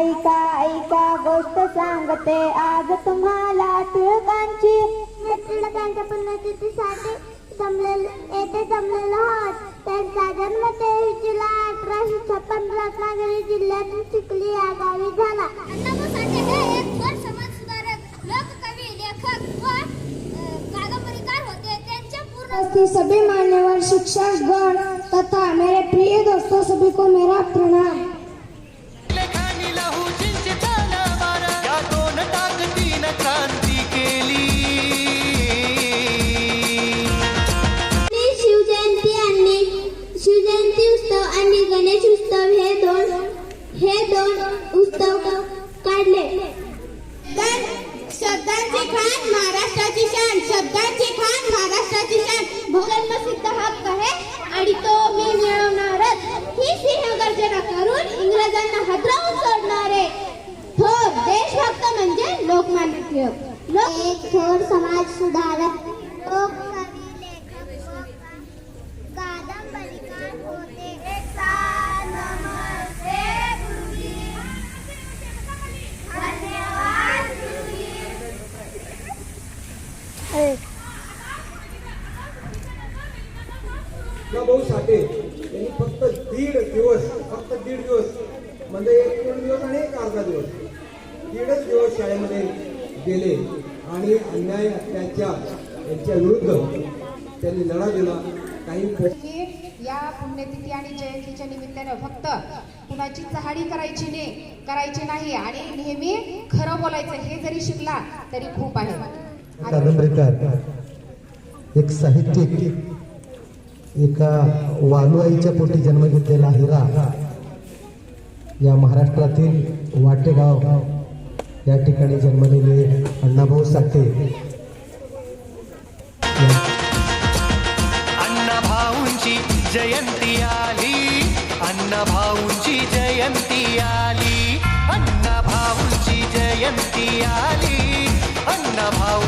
गोष्ट सांगते. आज तुम्हाला टिळकांची टिळकांच्या पुण्यतिथीसाठी जमलेले येथे जमलेलो आहोत. त्यांचा जन्म तेवीस जुलै अठराशे छप्पन रत्नागिरी जिल्ह्यातील चिखली या गावी झाला. सभी मान्यवर शिक्षक गण तथा मेरे प्रिय दोस्तों सभी को मेरा दोन उत्सव काढले. शब्दांची खान महाराष्ट्राची शान शब्दांची खान महाराष्ट्राची शान. जन्मसिद्ध हक्क आहे आणि तो मी मिळवणारच. ही सिंहगर्जना करून इंग्रजांना हादरवून सोडणारे. थोर देशभक्त म्हणजे लोकमान्य टिळक. लोक एक थोर समाज सुधारक. लोककवी भाऊ साठे यांनी फक्त दीड दिवस फक्त दीड दिवस म्हणजे एक दोन दिवस आणि एक अर्धा दिवस दीडच दिवस शाळेमध्ये गेले आणि अन्याय अत्याचार यांच्या विरुद्ध त्यांनी लढा दिला. काही या पुण्यतिथी आणि जयंतीच्या निमित्तानं फक्त कुणाची चहाडी करायची नाही करायची नाही आणि नेहमी खरं बोलायचं हे जरी शिकला तरी खूप आहे. एक साहित्यिक एका वालुआईच्या पोटी जन्म घेतलेला हिरा या महाराष्ट्रातील वाटेगाव या ठिकाणी जन्मलेले अण्णाभाऊ साठे. अण्णाभाऊंची जयंती आली अण्णाभाऊंची जयंती आली अण्णाभाऊंची जयंती आली अण्णाभाऊ